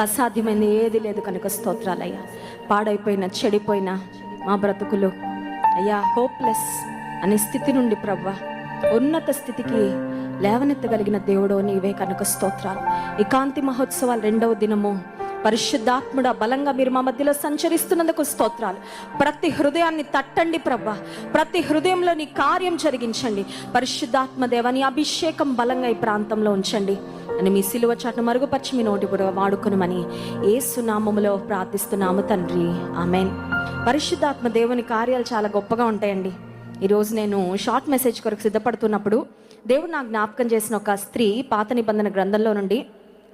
అసాధ్యమైంది ఏది లేదు కనుక స్తోత్రాలయ్యా. పాడైపోయిన చెడిపోయిన మా బ్రతుకులు. అయ్యా హోప్లెస్ అనే స్థితి నుండి ప్రవ్వ. ఉన్నత స్థితికి లేవనెత్తగలిగిన దేవుడు నీవే కనుక స్తోత్రాలు. ఈ కాంతి మహోత్సవాలు రెండవ దినము పరిశుద్ధాత్ముడ బలంగా మీరు మా మధ్యలో సంచరిస్తున్నందుకు స్తోత్రాలు. ప్రతి హృదయాన్ని తట్టండి ప్రభా. ప్రతి హృదయంలో నీ కార్యం జరిగించండి. పరిశుద్ధాత్మ దేవని అభిషేకం బలంగా ఈ ప్రాంతంలో ఉంచండి. అని మీ సిలువ చాటును మరుగుపరిచి మీ నోటి కూడా వాడుకునమని ఏసునామములో ప్రార్థిస్తున్నాము తండ్రి. ఆమెన్. పరిశుద్ధాత్మ దేవుని కార్యాలు చాలా గొప్పగా ఉంటాయండి. ఈరోజు నేను షార్ట్ మెసేజ్ కొరకు సిద్ధపడుతున్నప్పుడు దేవుడు నాకు జ్ఞాపకం చేసిన ఒక స్త్రీ పాత నిబంధన గ్రంథంలో నుండి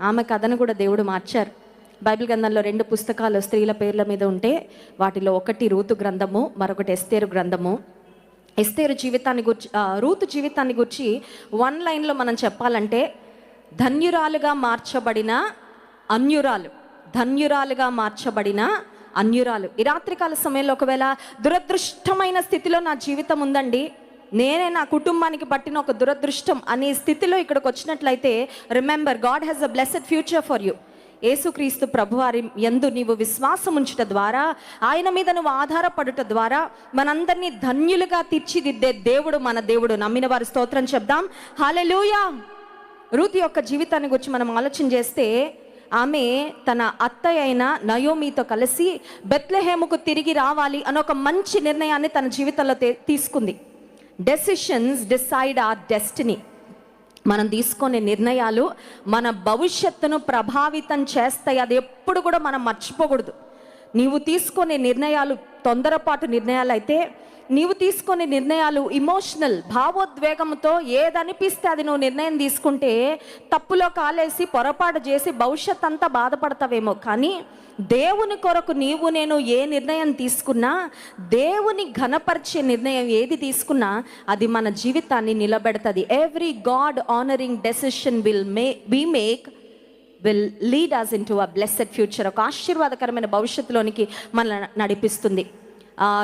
ఆమె కథను కూడా దేవుడు మార్చారు. బైబిల్ గ్రంథంలో రెండు పుస్తకాలు స్త్రీల పేర్ల మీద ఉంటే వాటిలో ఒకటి రూతు గ్రంథము మరొకటి ఎస్తేరు గ్రంథము. ఎస్తేరు జీవితాన్ని గుర్చి రూతు జీవితాన్ని గుర్చి వన్ లైన్లో మనం చెప్పాలంటే ధన్యురాలుగా మార్చబడిన అన్యురాలు ధన్యురాలుగా మార్చబడిన అన్యురాలు. ఈ రాత్రికాల సమయంలో ఒకవేళ దురదృష్టమైన స్థితిలో నా జీవితం ఉందండి నేనే నా కుటుంబానికి పట్టిన ఒక దురదృష్టం అనే స్థితిలో ఇక్కడికి వచ్చినట్లయితే remember God has a blessed future for you యేసుక్రీస్తు ప్రభువారి యందు నీవు విశ్వాసం ఉంచుట ద్వారా ఆయన మీద నువ్వు ఆధారపడుట ద్వారా మనందరినీ ధన్యులుగా తీర్చిదిద్దే దేవుడు మన దేవుడు. నమ్మిన వారి స్తోత్రం చెప్దాం. హాలెలూయా రూతి యొక్క జీవితాన్ని గురించి మనం ఆలోచన చేస్తే ఆమె తన అత్తయ్య అయిన నయోమితో కలిసి బెత్లెహేముకు తిరిగి రావాలి అని ఒక మంచి నిర్ణయాన్ని తన జీవితంలో తీసుకుంది. డెసిషన్స్ డిసైడ్ ఆర్ డెస్టినీ మనం తీసుకునే నిర్ణయాలు మన భవిష్యత్తును ప్రభావితం చేస్తాయి. అది ఎప్పుడు కూడా మనం మర్చిపోకూడదు. నీవు తీసుకునే నిర్ణయాలు తొందరపాటు నిర్ణయాలు అయితే నీవు తీసుకునే నిర్ణయాలు ఇమోషనల్ భావోద్వేగంతో ఏదనిపిస్తే అది నువ్వు నిర్ణయం తీసుకుంటే తప్పులో కాలేసి పొరపాటు చేసి భవిష్యత్ అంతా బాధపడతావేమో. కానీ దేవుని కొరకు నీవు నేను ఏ నిర్ణయం తీసుకున్నా దేవుని ఘనపరిచే నిర్ణయం ఏది తీసుకున్నా అది మన జీవితాన్ని నిలబెడతది. Every God honouring decision will may we make will lead us into a blessed future ఒక ఆశీర్వాదకరమైన భవిష్యత్తులోనికి మనల్ని నడిపిస్తుంది.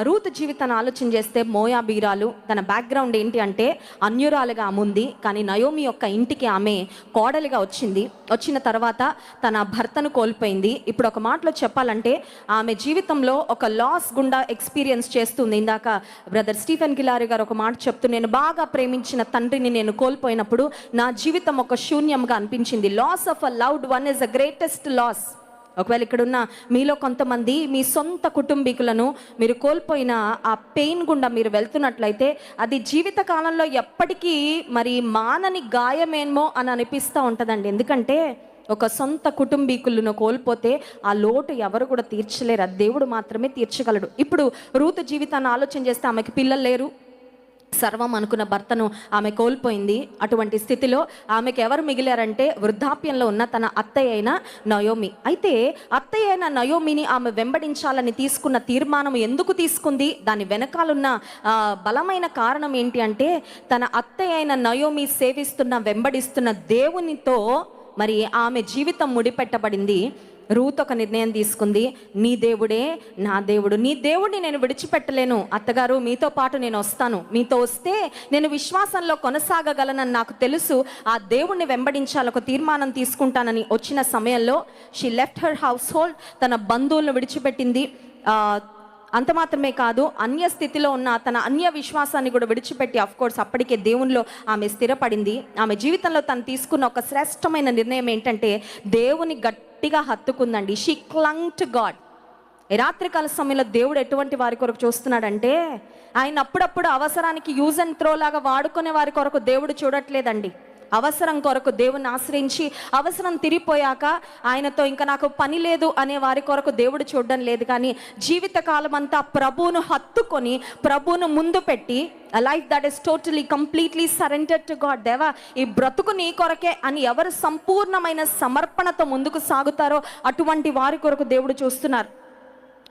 రూత్ జీవితాన్ని ఆలోచన చేస్తే మోయా బీరాలు తన బ్యాక్గ్రౌండ్ ఏంటి అంటే అన్యురాలుగా ఆమె ఉంది కానీ నయోమి యొక్క ఇంటికి ఆమె కోడలిగా వచ్చింది. వచ్చిన తర్వాత తన భర్తను కోల్పోయింది. ఇప్పుడు ఒక మాటలో చెప్పాలంటే ఆమె జీవితంలో ఒక లాస్ గుండా ఎక్స్పీరియన్స్ చేస్తుంది. ఇందాక బ్రదర్ స్టీఫెన్ గిలారి గారు ఒక మాట చెప్తూ నేను బాగా ప్రేమించిన తండ్రిని నేను కోల్పోయినప్పుడు నా జీవితం ఒక శూన్యంగా అనిపించింది. Loss of a loved one is the greatest loss ఒకవేళ ఇక్కడున్న మీలో కొంతమంది మీ సొంత కుటుంబీకులను మీరు కోల్పోయిన ఆ పెయిన్ గుండా మీరు వెళ్తున్నట్లయితే అది జీవిత కాలంలో ఎప్పటికీ మరి మానని గాయమేమో అని అనిపిస్తూ ఉంటుందండి. ఎందుకంటే ఒక సొంత కుటుంబీకులను కోల్పోతే ఆ లోటు ఎవరు కూడా తీర్చలేరు. దేవుడు మాత్రమే తీర్చగలడు. ఇప్పుడు రూతు జీవితాన్ని ఆలోచన చేస్తే ఆమెకి పిల్లలు లేరు. సర్వం అనుకున్న భర్తను ఆమె కోల్పోయింది. అటువంటి స్థితిలో ఆమెకు ఎవరు మిగిలారంటే వృద్ధాప్యంలో ఉన్న తన అత్తయ్య అయిన నయోమి. అయితే అత్తయ్య అయిన నయోమిని ఆమె వెంబడించాలని తీసుకున్న తీర్మానం ఎందుకు తీసుకుంది? దాని వెనకాలన్న బలమైన కారణం ఏంటి అంటే తన అత్తయ్య అయిన నయోమి సేవిస్తున్న వెంబడిస్తున్న దేవునితో మరి ఆమె జీవితం ముడిపెట్టబడింది. రూత్ ఒక నిర్ణయం తీసుకుంది. నీ దేవుడే నా దేవుడు నీ దేవుడిని నేను విడిచిపెట్టలేను. అత్తగారు మీతో పాటు నేను వస్తాను. మీతో వస్తే నేను విశ్వాసంలో కొనసాగగలనని నాకు తెలుసు. ఆ దేవుణ్ణి వెంబడించాలి ఒక తీర్మానం తీసుకుంటానని వచ్చిన సమయంలో she left her household తన బంధువులను విడిచిపెట్టింది. అంత మాత్రమే కాదు అన్య స్థితిలో ఉన్న తన అన్య విశ్వాసాన్ని కూడా విడిచిపెట్టి అఫ్ కోర్స్ అప్పటికే దేవునిలో ఆమె స్థిరపడింది. ఆమె జీవితంలో తను తీసుకున్న ఒక శ్రేష్టమైన నిర్ణయం ఏంటంటే దేవుని గట్ గట్టిగా హత్తుకుందండి. షీ క్లంగ్ టు గాడ్ రాత్రికాల సమయంలో దేవుడు ఎటువంటి వారి కొరకు చూస్తున్నాడంటే ఆయన అప్పుడప్పుడు అవసరానికి యూజ్ అండ్ త్రో లాగా వాడుకునే వారి కొరకు దేవుడు చూడట్లేదండి. అవసరం కొరకు దేవుని ఆశ్రయించి అవసరం తిరిగిపోయాక ఆయనతో ఇంకా నాకు పని లేదు అనే వారి కొరకు దేవుడు చూడడం లేదు కానీ జీవితకాలం అంతా ప్రభువును హత్తుకొని ప్రభువును ముందు పెట్టి life that is totally completely surrender to God దేవా ఈ బ్రతుకు నీ కొరకే అని ఎవరు సంపూర్ణమైన సమర్పణతో ముందుకు సాగుతారో అటువంటి వారి కొరకు దేవుడు చూస్తున్నారు.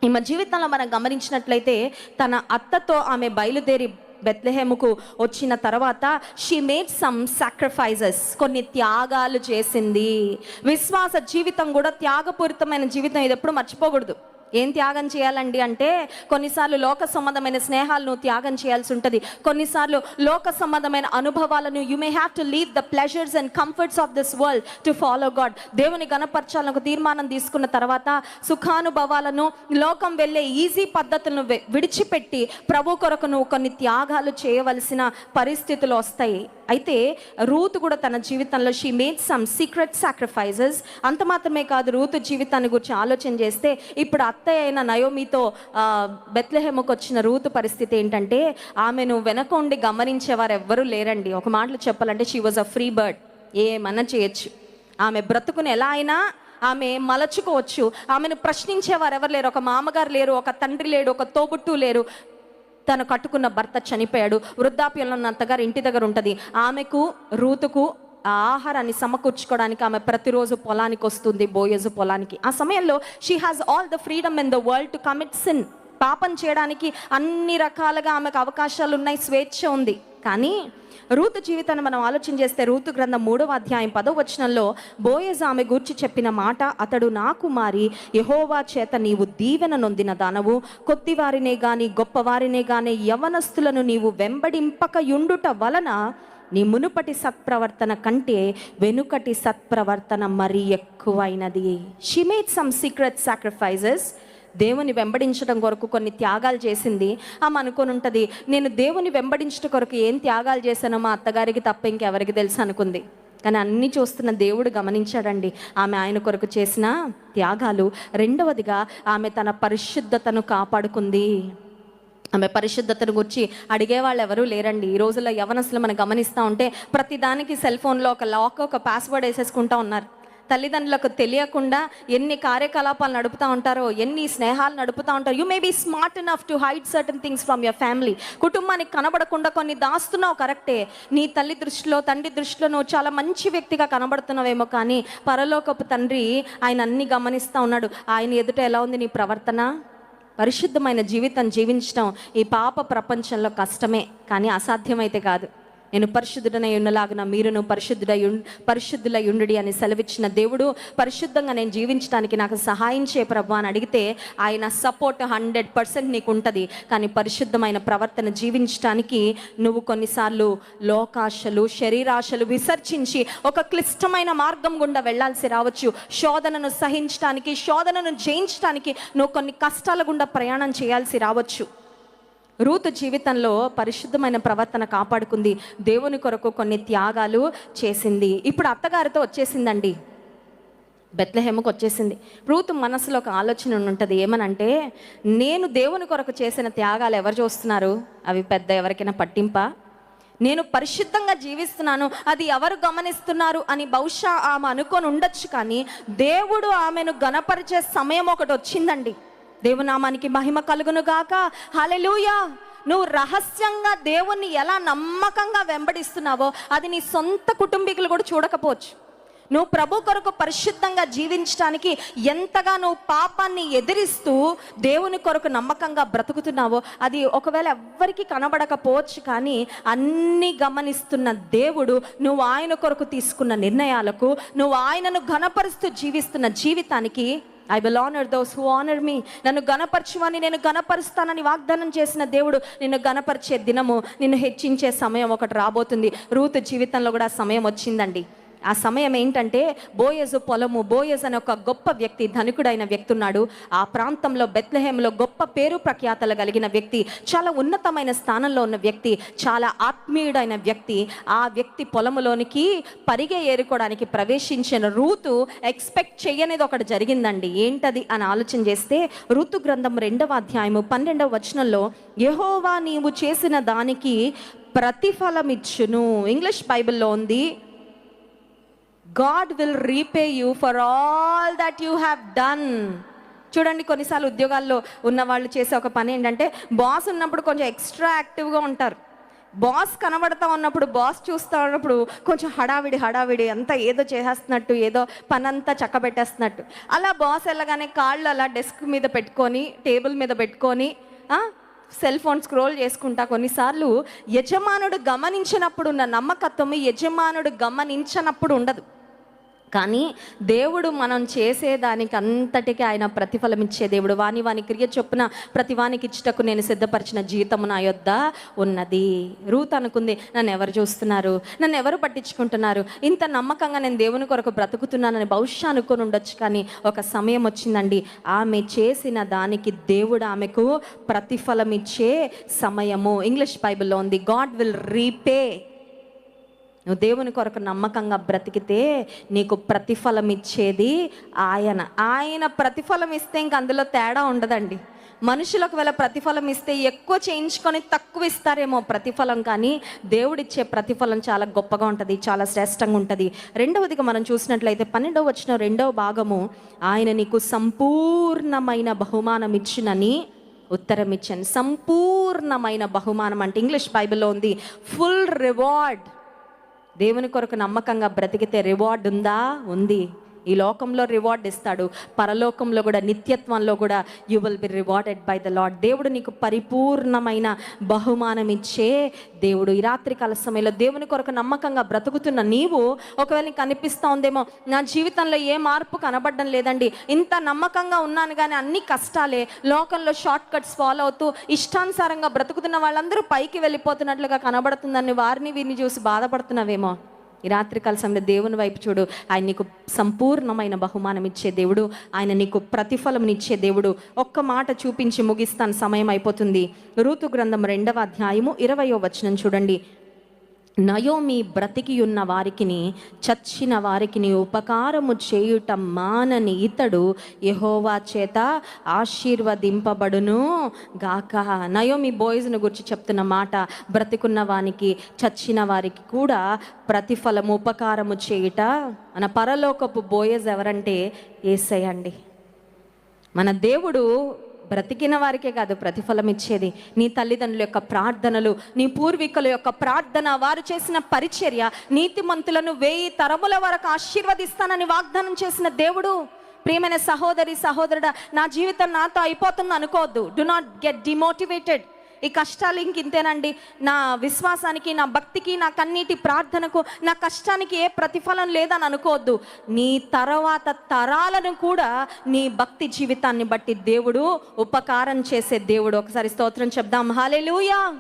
ఈమె జీవితంలో మనం గమనించినట్లయితే తన అత్తతో ఆమె బయలుదేరి బెత్లెహేముకు వచ్చిన తర్వాత షీ మేడ్ సమ్ సాక్రిఫైజెస్ కొన్ని త్యాగాలు చేసింది. విశ్వాస జీవితం కూడా త్యాగపూరితమైన జీవితం ఇది ఎప్పుడు మర్చిపోకూడదు. ఏం త్యాగం చేయాలండి అంటే కొన్నిసార్లు లోక సంబంధమైన స్నేహాలను త్యాగం చేయాల్సి ఉంటుంది. కొన్నిసార్లు లోక సంబంధమైన అనుభవాలను you may have to leave the pleasures and comforts of this world to follow God దేవుని గణపరచాలని ఒక తీర్మానం తీసుకున్న తర్వాత సుఖానుభవాలను లోకం వెళ్ళే ఈజీ పద్ధతులను విడిచిపెట్టి ప్రభు కొరకు నువ్వు కొన్ని త్యాగాలు చేయవలసిన పరిస్థితులు వస్తాయి. అయితే రూత్ కూడా తన జీవితంలో she made some secret sacrifices అంత మాత్రమే కాదు రూత్ జీవితాన్ని గురించి ఆలోచన చేస్తే ఇప్పుడు అత్తయ్య అయిన నయోమితో బెత్లహేమకు వచ్చిన రూత్ పరిస్థితి ఏంటంటే ఆమెను వెనక ఉండి గమనించేవారు ఎవ్వరూ లేరండి. ఒక మాటలో చెప్పాలంటే she was a free bird ఏమన్నా చేయొచ్చు. ఆమె బ్రతుకుని ఎలా అయినా ఆమె మలచుకోవచ్చు. ఆమెను ప్రశ్నించేవారు ఎవరు లేరు. ఒక మామగారు లేరు ఒక తండ్రి లేడు ఒక తోబుట్టు లేరు. తను కట్టుకున్న భర్త చనిపోయాడు. వృద్ధాప్యంలో ఉన్న అత్తగారు ఇంటి దగ్గర ఉంటుంది. ఆమెకు రూతుకు ఆ ఆహారాన్ని సమకూర్చుకోవడానికి ఆమె ప్రతిరోజు పొలానికి వస్తుంది బోయజు పొలానికి. ఆ సమయంలో she has all the freedom in the world to commit sin పాపం చేయడానికి అన్ని రకాలుగా ఆమెకు అవకాశాలు ఉన్నాయి స్వేచ్ఛ ఉంది. కానీ రూతు జీవితాన్ని మనం ఆలోచన చేస్తే రూతు గ్రంథం మూడవ అధ్యాయం పదో వచనంలో బోయజ్ ఆమె గూర్చి చెప్పిన మాట అతడు నా కుమారి యహోవా చేత నీవు దీవెన నొందిన దానవు. కొద్దివారినే గాని గొప్పవారినే గాని యవనస్తులను నీవు వెంబడింపకయుండుట వలన నీ మునుపటి సత్ప్రవర్తన కంటే వెనుకటి సత్ప్రవర్తన మరీ ఎక్కువైనది. She made some secret sacrifices దేవుని వెంబడించడం కొరకు కొన్ని త్యాగాలు చేసింది. ఆమె అనుకొని ఉంటుంది నేను దేవుని వెంబడించడం కొరకు ఏం త్యాగాలు చేశానో మా అత్తగారికి తప్ప ఇంకెవరికి తెలుసు అనుకుంది. కానీ అన్నీ చూస్తున్న దేవుడు గమనించాడండి ఆమె ఆయన కొరకు చేసిన త్యాగాలు. రెండవదిగా ఆమె తన పరిశుద్ధతను కాపాడుకుంది. ఆమె పరిశుద్ధతను గురించి అడిగేవాళ్ళు ఎవరూ లేరండి. ఈ రోజుల్లో యవనస్లు మనం గమనిస్తూ ఉంటే ప్రతిదానికి సెల్ ఫోన్లో ఒక లాక్ ఒక పాస్వర్డ్ వేసేసుకుంటూ ఉన్నారు. తల్లిదండ్రులకు తెలియకుండా ఎన్ని కార్యకలాపాలు నడుపుతూ ఉంటారో ఎన్ని స్నేహాలు నడుపుతూ ఉంటారో you may be smart enough to hide certain things from your family కుటుంబానికి కనబడకుండా కొన్ని దాస్తున్నావు కరెక్టే. నీ తల్లి దృష్టిలో తండ్రి దృష్టిలో నువ్వు చాలా మంచి వ్యక్తిగా కనబడుతున్నావేమో కానీ పరలోకపు తండ్రి ఆయన అన్ని గమనిస్తూ ఉన్నాడు. ఆయన ఎదుట ఎలా ఉంది నీ ప్రవర్తన? పరిశుద్ధమైన జీవితం జీవించడం ఈ పాప ప్రపంచంలో కష్టమే కానీ అసాధ్యమైతే కాదు. నేను పరిశుద్ధుడనై ఉన్నలాగిన మీరును పరిశుద్ధుడై పరిశుద్ధులై ఉండుడి అని సెలవిచ్చిన దేవుడు పరిశుద్ధంగా నేను జీవించడానికి నాకు సహాయం చేయ ప్రభు అని అడిగితే ఆయన సపోర్ట్ హండ్రెడ్ పర్సెంట్ నీకు ఉంటుంది కానీ పరిశుద్ధమైన ప్రవర్తన జీవించడానికి నువ్వు కొన్నిసార్లు లోకాశలు శరీరాశలు విసర్జించి ఒక క్లిష్టమైన మార్గం గుండా వెళ్ళాల్సి రావచ్చు. శోధనను సహించడానికి శోధనను జయించడానికి నువ్వు కొన్ని కష్టాల గుండా ప్రయాణం చేయాల్సి రావచ్చు. రూతు జీవితంలో పరిశుద్ధమైన ప్రవర్తన కాపాడుకుంది. దేవుని కొరకు కొన్ని త్యాగాలు చేసింది. ఇప్పుడు అత్తగారితో వచ్చేసిందండి. బెత్లహేమకు వచ్చేసింది. రూతు మనసులో ఒక ఆలోచన ఉంటుంది. ఏమనంటే నేను దేవుని కొరకు చేసిన త్యాగాలు ఎవరు చూస్తున్నారు? అవి పెద్ద ఎవరికైనా పట్టింపా? నేను పరిశుద్ధంగా జీవిస్తున్నాను. అది ఎవరు గమనిస్తున్నారు అని బహుశా ఆమె అనుకొని ఉండొచ్చు కానీ దేవుడు ఆమెను గణపరిచే సమయం ఒకటి వచ్చిందండి. దేవునామానికి మహిమ కలుగును గాక. హల్లెలూయా. నువ్వు రహస్యంగా దేవుణ్ణి ఎలా నమ్మకంగా వెంబడిస్తున్నావో అది నీ సొంత కుటుంబీకులు కూడా చూడకపోవచ్చు. నువ్వు ప్రభు కొరకు పరిశుద్ధంగా జీవించడానికి ఎంతగా నువ్వు పాపాన్ని ఎదిరిస్తూ దేవుని కొరకు నమ్మకంగా బ్రతుకుతున్నావో అది ఒకవేళ ఎవ్వరికి కనబడకపోవచ్చు కానీ అన్ని గమనిస్తున్న దేవుడు నువ్వు ఆయన కొరకు తీసుకున్న నిర్ణయాలకు నువ్వు ఆయనను ఘనపరుస్తూ జీవిస్తున్న జీవితానికి I will honour those who honour me నన్ను గణపరచువని నేను గణపరుస్తానని వాగ్దానం చేసిన దేవుడు నిన్ను గణపరిచే దినము నిన్ను హెచ్చించే సమయం ఒకటి రాబోతుంది. రూతు జీవితంలో కూడా సమయం వచ్చిందండి. ఆ సమయం ఏంటంటే బోయజు పొలము బోయజ్ అనే ఒక గొప్ప వ్యక్తి ధనికుడైన వ్యక్తి ఉన్నాడు. ఆ ప్రాంతంలో బెత్లహేంలో గొప్ప పేరు ప్రఖ్యాతలు కలిగిన వ్యక్తి చాలా ఉన్నతమైన స్థానంలో ఉన్న వ్యక్తి చాలా ఆత్మీయుడైన వ్యక్తి. ఆ వ్యక్తి పొలములోనికి పరిగె ఏరుకోవడానికి ప్రవేశించిన రూతు ఎక్స్పెక్ట్ చేయనేది ఒకటి జరిగిందండి. ఏంటది అని ఆలోచన చేస్తే ఋతు గ్రంథం రెండవ అధ్యాయము పన్నెండవ వచనంలో యహోవా నీవు చేసిన దానికి ప్రతిఫలమిచ్చును. ఇంగ్లీష్ బైబిల్లో ఉంది God will repay you for all that you have done చూడండి కొన్నిసార్లు ఉద్యోగాల్లో ఉన్న వాళ్ళు చేసే ఒక పని ఏంటంటే బాస్ ఉన్నప్పుడు కొంచెం ఎక్స్ట్రా యాక్టివ్గా ఉంటారు. బాస్ కనబడతా ఉన్నప్పుడు బాస్ చూస్తూ ఉన్నప్పుడు కొంచెం హడావిడి హడావిడి అంతా ఏదో చేసేస్తున్నట్టు ఏదో పనంతా చక్కబెట్టేస్తున్నట్టు. అలా బాస్ వెళ్ళగానే కాళ్ళు అలా డెస్క్ మీద పెట్టుకొని టేబుల్ మీద పెట్టుకొని సెల్ ఫోన్ స్క్రోల్ చేసుకుంటా కొన్నిసార్లు యజమానుడు గమనించినప్పుడు ఉన్న నమ్మకత్వం యజమానుడు గమనించినప్పుడు ఉండదు. కానీ దేవుడు మనం చేసేదానికి అంతటికి ఆయన ప్రతిఫలం ఇచ్చే దేవుడు. వాని వాని క్రియ చొప్పున ప్రతి వానికి ఇచ్చటకు నేను సిద్ధపరిచిన జీతము నా యొద్ద ఉన్నది. రూత్ అనుకుంది నన్ను ఎవరు చూస్తున్నారు? నన్ను ఎవరు పట్టించుకుంటున్నారు? ఇంత నమ్మకంగా నేను దేవుని కొరకు బ్రతుకుతున్నానని బహుశా అనుకొని ఉండొచ్చు కానీ ఒక సమయం వచ్చిందండి. ఆమె చేసిన దానికి దేవుడు ఆమెకు ప్రతిఫలం ఇచ్చే సమయము. ఇంగ్లీష్ బైబిల్లో ఉంది గాడ్ విల్ రీపే నువ్వు దేవుని కొరకు నమ్మకంగా బ్రతికితే నీకు ప్రతిఫలం ఇచ్చేది ఆయన. ఆయన ప్రతిఫలం ఇస్తే ఇంక అందులో తేడా ఉండదండి. మనుషులకు వేళ ప్రతిఫలం ఇస్తే ఎక్కువ చేయించుకొని తక్కువ ఇస్తారేమో ప్రతిఫలం కానీ దేవుడిచ్చే ప్రతిఫలం చాలా గొప్పగా ఉంటుంది చాలా శ్రేష్టంగా ఉంటుంది. రెండవదిగా మనం చూసినట్లయితే పన్నెండవ వచ్చిన రెండవ భాగము ఆయన నీకు సంపూర్ణమైన బహుమానం ఇచ్చినని ఉత్తరం ఇచ్చాను. సంపూర్ణమైన బహుమానం అంటే ఇంగ్లీష్ బైబిల్లో ఉంది ఫుల్ రివార్డ్. దేవుని కొరకు నమ్మకంగా బ్రతికితే రివార్డ్ ఉందా? ఉంది. ఈ లోకంలో రివార్డ్ ఇస్తాడు. పరలోకంలో కూడా నిత్యత్వంలో కూడా you will be rewarded by the Lord దేవుడు నీకు పరిపూర్ణమైన బహుమానం ఇచ్చే దేవుడు. ఈ రాత్రి కాల సమయంలో దేవుని కొరకు నమ్మకంగా బ్రతుకుతున్న నీవు ఒకవేళ నీకు అనిపిస్తూ ఉందేమో నా జీవితంలో ఏ మార్పు కనబడడం లేదండి. ఇంత నమ్మకంగా ఉన్నాను కానీ అన్ని కష్టాలే లోకంలో షార్ట్ కట్స్ ఫాలో అవుతూ ఇష్టానుసారంగా బ్రతుకుతున్న వాళ్ళందరూ పైకి వెళ్ళిపోతున్నట్లుగా కనబడుతుందని వారిని వీరిని చూసి బాధపడుతున్నావేమో. ఈ రాత్రికాల సమయంలో దేవుని వైపు చూడు. ఆయన నీకు సంపూర్ణమైన బహుమానం ఇచ్చే దేవుడు. ఆయన నీకు ప్రతిఫలం ఇచ్చే దేవుడు. ఒక్క మాట చూపించి ముగిస్తాను. సమయం అయిపోతుంది. ఋతు గ్రంథం రెండవ అధ్యాయము ఇరవయో వచనం చూడండి. నయోమి బ్రతికి ఉన్న వారికిని చచ్చిన వారికిని ఉపకారము చేయుట మానని ఇతడు యహోవా చేత ఆశీర్వదింపబడును గాక. నయోమి బోయ్స్ను గురించి చెప్తున్న మాట బ్రతికున్న వానికి చచ్చిన వారికి కూడా ప్రతిఫలము ఉపకారము చేయుట. మన పరలోకపు బోయజ్ ఎవరంటే ఏసయ్యండి మన దేవుడు బ్రతికిన వారికే కాదు ప్రతిఫలం ఇచ్చేది. నీ తల్లిదండ్రుల యొక్క ప్రార్థనలు నీ పూర్వీకుల యొక్క ప్రార్థన వారు చేసిన పరిచర్య నీతిమంతులను వేయి తరముల వరకు ఆశీర్వదిస్తానని వాగ్దానం చేసిన దేవుడు. ప్రియమైన సహోదరి సహోదరుడా నా జీవితం నాతో అయిపోతుంది అనుకోవద్దు డు నాట్ గెట్ డిమోటివేటెడ్ ఈ కష్టాలు ఇంక ఇంతేనండి. నా విశ్వాసానికి నా భక్తికి నా కన్నీటి ప్రార్థనకు నా కష్టానికి ఏ ప్రతిఫలం లేదని అనుకోవద్దు. నీ తర్వాత తరాలను కూడా నీ భక్తి జీవితాన్ని బట్టి దేవుడు ఉపకారం చేసే దేవుడు. ఒకసారి స్తోత్రం చెప్దాం. హాలేలుయా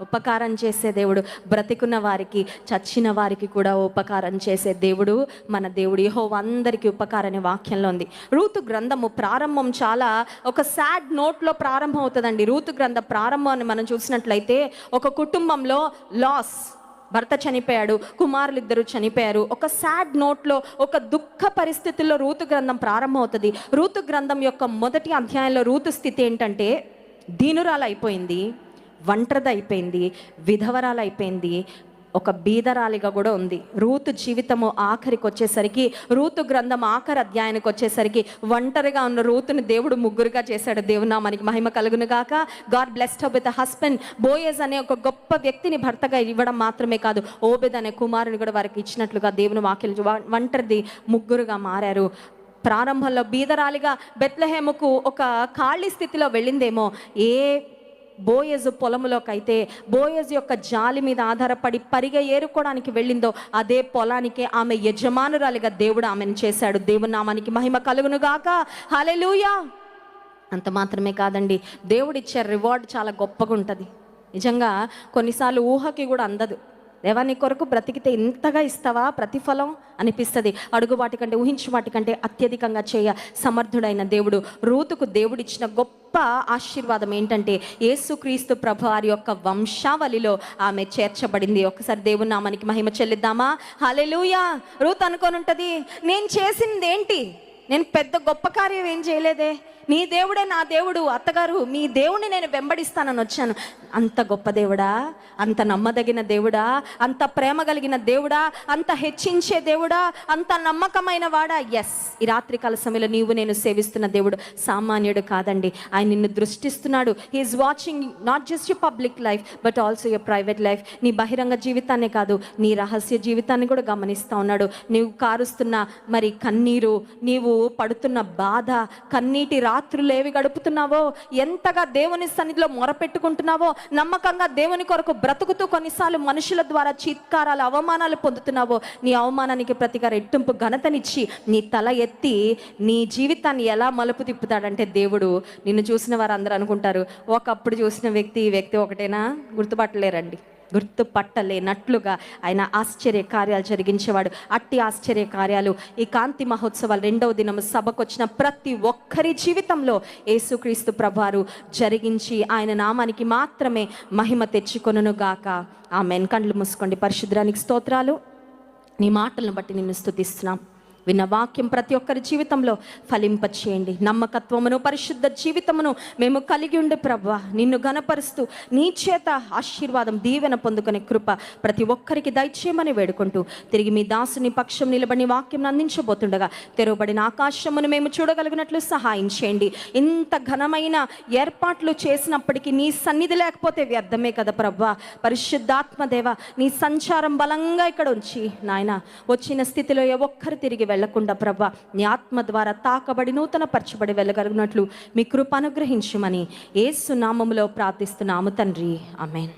ఉపకారం చేసే దేవుడు. బ్రతికున్న వారికి చచ్చిన వారికి కూడా ఉపకారం చేసే దేవుడు మన దేవుడు. యహో అందరికీ ఉపకారని వాక్యంలో ఉంది. రూతు గ్రంథము ప్రారంభం చాలా ఒక సాడ్ నోట్లో ప్రారంభం అవుతుందండి. రూతు గ్రంథ ప్రారంభాన్ని మనం చూసినట్లయితే ఒక కుటుంబంలో లాస్ భర్త చనిపోయాడు కుమారులు ఇద్దరు చనిపోయారు. ఒక సాడ్ నోట్లో ఒక దుఃఖ పరిస్థితుల్లో రూతు గ్రంథం ప్రారంభమవుతుంది రూతు గ్రంథం యొక్క మొదటి అధ్యాయంలో రూతు స్థితి ఏంటంటే దీనురాలు అయిపోయింది. ఒంటరిది అయిపోయింది విధవరాలు అయిపోయింది ఒక బీదరాలిగా కూడా ఉంది. రూతు జీవితము ఆఖరికి వచ్చేసరికి రూతు గ్రంథం ఆఖరి అధ్యాయానికి వచ్చేసరికి ఒంటరిగా ఉన్న రూతుని దేవుడు ముగ్గురుగా చేశాడు. దేవునా మనకి మహిమ కలుగును గాక God blessed with husband Boaz అనే ఒక గొప్ప వ్యక్తిని భర్తగా ఇవ్వడం మాత్రమే కాదు ఓబెద్ అనే కుమారుని కూడా వారికి ఇచ్చినట్లుగా దేవుని వాక్యలు ఒంటరిది ముగ్గురుగా మారారు. ప్రారంభంలో బీదరాలిగా బెత్లహేముకు ఒక ఖాళీ స్థితిలో వెళ్ళిందేమో ఏ బోయజు పొలంలోకైతే బోయజు యొక్క జాలి మీద ఆధారపడి పరిగ ఏరుకోవడానికి వెళ్ళిందో అదే పొలానికి ఆమె యజమానురాలిగా దేవుడు ఆమెను చేశాడు. దేవుని నామానికి మహిమ కలుగును గాక. హలెలూయా అంత మాత్రమే కాదండి. దేవుడిచ్చే రివార్డ్ చాలా గొప్పగా ఉంటుంది నిజంగా కొన్నిసార్లు ఊహకి కూడా అందదు. దేవా నీ కొరకు బ్రతికితే ఇంతగా ఇస్తావా? ప్రతిఫలం అనిపిస్తుంది. అడుగు వాటికంటే ఊహించు వాటికంటే అత్యధికంగా చేయ సమర్థుడైన దేవుడు. రూతుకు దేవుడిచ్చిన గొప్ప ఆశీర్వాదం ఏంటంటే యేసుక్రీస్తు ప్రభు వారి యొక్క వంశావళిలో ఆమె చేర్చబడింది. ఒకసారి దేవుని నామానికి మహిమ చెల్లిద్దామా? హలెలుయా రూత్ అనుకొని ఉంటుంది నేను చేసింది ఏంటి నేను పెద్ద గొప్ప కార్యం ఏం చేయలేదే? నీ దేవుడే నా దేవుడు అత్తగారు మీ దేవుడిని నేను వెంబడిస్తానని వచ్చాను. అంత గొప్ప దేవుడా అంత నమ్మదగిన దేవుడా అంత ప్రేమ కలిగిన దేవుడా అంత హెచ్చించే దేవుడా అంత నమ్మకమైన వాడా. ఎస్ ఈ రాత్రి కాల సమయంలో నీవు నేను సేవిస్తున్న దేవుడు సామాన్యుడు కాదండి. ఆయన నిన్ను దృష్టిస్తున్నాడు. He is watching not just you public life but also your private life నీ బహిరంగ జీవితాన్నే కాదు నీ రహస్య జీవితాన్ని కూడా గమనిస్తూ ఉన్నాడు. నీవు కారుస్తున్న మరి కన్నీరు నీవు పడుతున్న బాధ కన్నీటి రాత్రులు ఏవి గడుపుతున్నావో ఎంతగా దేవుని సన్నిధిలో మొరపెట్టుకుంటున్నావో నమ్మకంగా దేవుని కొరకు బ్రతుకుతూ కొన్నిసార్లు మనుషుల ద్వారా చీత్కారాలు అవమానాలు పొందుతున్నావో నీ అవమానానికి ప్రతిగా రెట్టింపు ఘనతనిచ్చి నీ తల ఎత్తి నీ జీవితాన్ని ఎలా మలుపు తిప్పుతాడంటే దేవుడు. నిన్ను చూసిన వారు అందరూ అనుకుంటారు ఒకప్పుడు చూసిన వ్యక్తి ఈ వ్యక్తి ఒకటేనా? గుర్తుపట్టలేరండి. గుర్తుపట్టలేనట్లుగా ఆయన ఆశ్చర్య కార్యాలు జరిగించేవాడు. అట్టి ఆశ్చర్య కార్యాలు ఈ కాంతి మహోత్సవాలు రెండవ దినం సభకు వచ్చిన ప్రతి ఒక్కరి జీవితంలో యేసుక్రీస్తు ప్రభారు జరిగించి ఆయన నామానికి మాత్రమే మహిమ తెచ్చుకొనును గాక ఆమె కండ్లు మూసుకోండి. పరిశుద్రానికి స్తోత్రాలు. నీ మాటలను బట్టి నిన్ను స్థుతిస్తున్నాం విన్న వాక్యం ప్రతి ఒక్కరి జీవితంలో ఫలింపచేయండి. నమ్మకత్వమును పరిశుద్ధ జీవితమును మేము కలిగి ఉండే ప్రభ నిన్ను గనపరుస్తూ నీ చేత ఆశీర్వాదం దీవెన పొందుకునే కృప ప్రతి ఒక్కరికి దయచేయమని వేడుకుంటూ తిరిగి మీ దాసుని పక్షం నిలబడి వాక్యం అందించబోతుండగా తెరవబడిన ఆకాశమును మేము చూడగలిగినట్లు సహాయం చేయండి. ఇంత ఘనమైన ఏర్పాట్లు చేసినప్పటికీ నీ సన్నిధి లేకపోతే వ్యర్థమే కదా ప్రభా. పరిశుద్ధాత్మదేవ నీ సంచారం బలంగా ఇక్కడ ఉంచి నాయన వచ్చిన స్థితిలో ఏ ఒక్కరు తిరిగి వెళ్ళకుండా ప్రభా నీ ఆత్మ ద్వారా తాకబడి నూతన పరచబడి వెళ్ళగలిగినట్లు మీ కృప అనుగ్రహించమని ఏసు నామములో ప్రార్థిస్తున్నాము తండ్రి. అమేన్